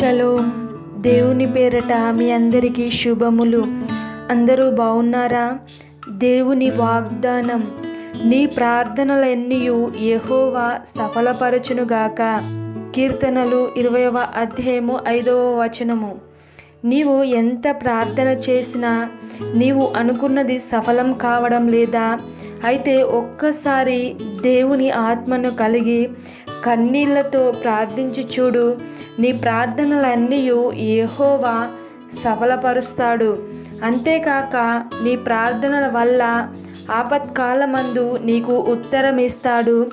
Shalom దేవుని పేరట మీ అందరికీ శుభములు. అందరూ బాగున్నారా? దేవుని వాగ్దానం. నీ ప్రార్థనలన్నీయు యహోవా సఫలపరచునుగాక. కీర్తనలు ఇరవైవ అధ్యాయము ఐదవ వచనము. నీవు ఎంత ప్రార్థన చేసినా నీవు అనుకున్నది సఫలం కావడం లేదా అయితే ఒక్కసారి దేవుని ఆత్మను కలిగి కన్నీళ్ళతో ప్రార్థించి చూడు. నీ ప్రార్థనలన్నీ ఏహోవా సఫలపరుస్తాడు అంతేకాక నీ ప్రార్థనల వల్ల ఆపత్కాలమందు నీకు ఉత్తరం ఇస్తాడు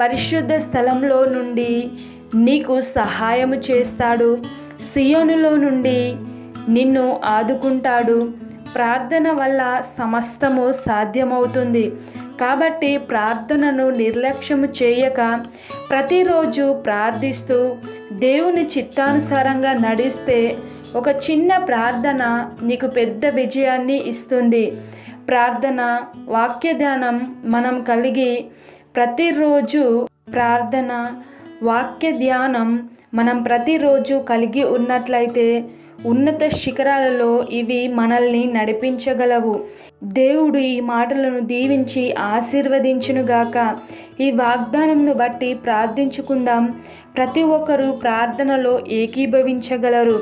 పరిశుద్ధ స్థలంలో నుండి నీకు సహాయము చేస్తాడు. సియోనులో నుండి నిన్ను ఆదుకుంటాడు. ప్రార్థన వల్ల సమస్తము సాధ్యమవుతుంది. కాబట్టి ప్రార్థనను నిర్లక్ష్యము చేయక ప్రతిరోజు ప్రార్థిస్తూ దేవుని చిత్తానుసారంగా నడిస్తే ఒక చిన్న ప్రార్థన నీకు పెద్ద విజయాన్ని ఇస్తుంది. ప్రార్థన వాక్య ధ్యానం మనం కలిగి ప్రతిరోజు ప్రార్థన వాక్య ధ్యానం మనం ప్రతిరోజు కలిగి ఉన్నట్లయితే ఉన్నత శిఖరాలలో ఇవి మనల్ని నడిపించగలవు. దేవుడు ఈ మాటలను దీవించి ఆశీర్వదించునుగాక. ఈ వాగ్దానంను బట్టి ప్రార్థించుకుందాం. ప్రతి ఒక్కరూ ప్రార్థనలో ఏకీభవించగలరు.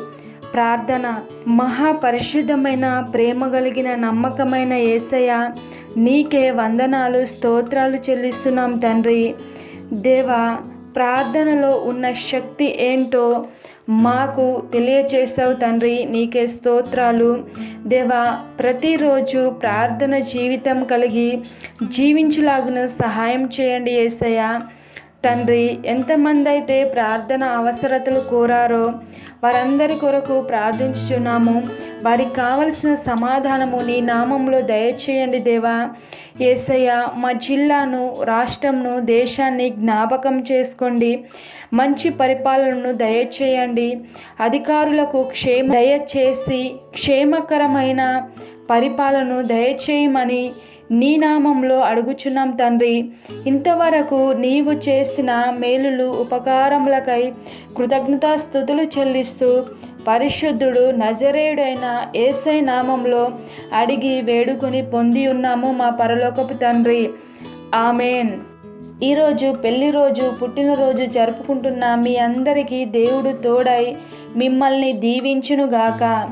ప్రార్థన మహాపరిశుద్ధమైన ప్రేమ కలిగిన నమ్మకమైన ఏసయ్య నీకే వందనాలు స్తోత్రాలు చెల్లిస్తున్నాం తండ్రి. దేవా ప్రార్థనలో ఉన్న శక్తి ఏంటో మాకు తెలియచేసావు తండ్రి. నీకే స్తోత్రాలు. దేవా ప్రతిరోజు ప్రార్థన జీవితం కలిగి జీవించులాగున సహాయం చేయండి ఏసయ్యా. తండ్రి ఎంతమంది అయితే ప్రార్థన అవసరతలు కోరారో వారందరి కొరకు ప్రార్థించుచున్నాము. వారికి కావలసిన సమాధానము నీ నామంలో దయచేయండి దేవా. ఏసయ్య మా జిల్లాను రాష్ట్రంను దేశాన్ని జ్ఞాపకం చేసుకోండి. మంచి పరిపాలనను దయచేయండి. అధికారులకు క్షేమ దయచేసి క్షేమకరమైన పరిపాలనను దయచేయమని నీ నామంలో అడుగుచున్నాం తండ్రి. ఇంతవరకు నీవు చేసిన మేలులు ఉపకారములకై కృతజ్ఞతాస్థుతులు చెల్లిస్తూ పరిశుద్ధుడు నజరేయుడైన ఏసై నామంలో అడిగి వేడుకొని పొంది ఉన్నాము మా పరలోకపు తండ్రి. ఆమెన్. ఈరోజు పెళ్ళి రోజు పుట్టినరోజు జరుపుకుంటున్న మీ అందరికీ దేవుడు తోడై మిమ్మల్ని దీవించునుగాక.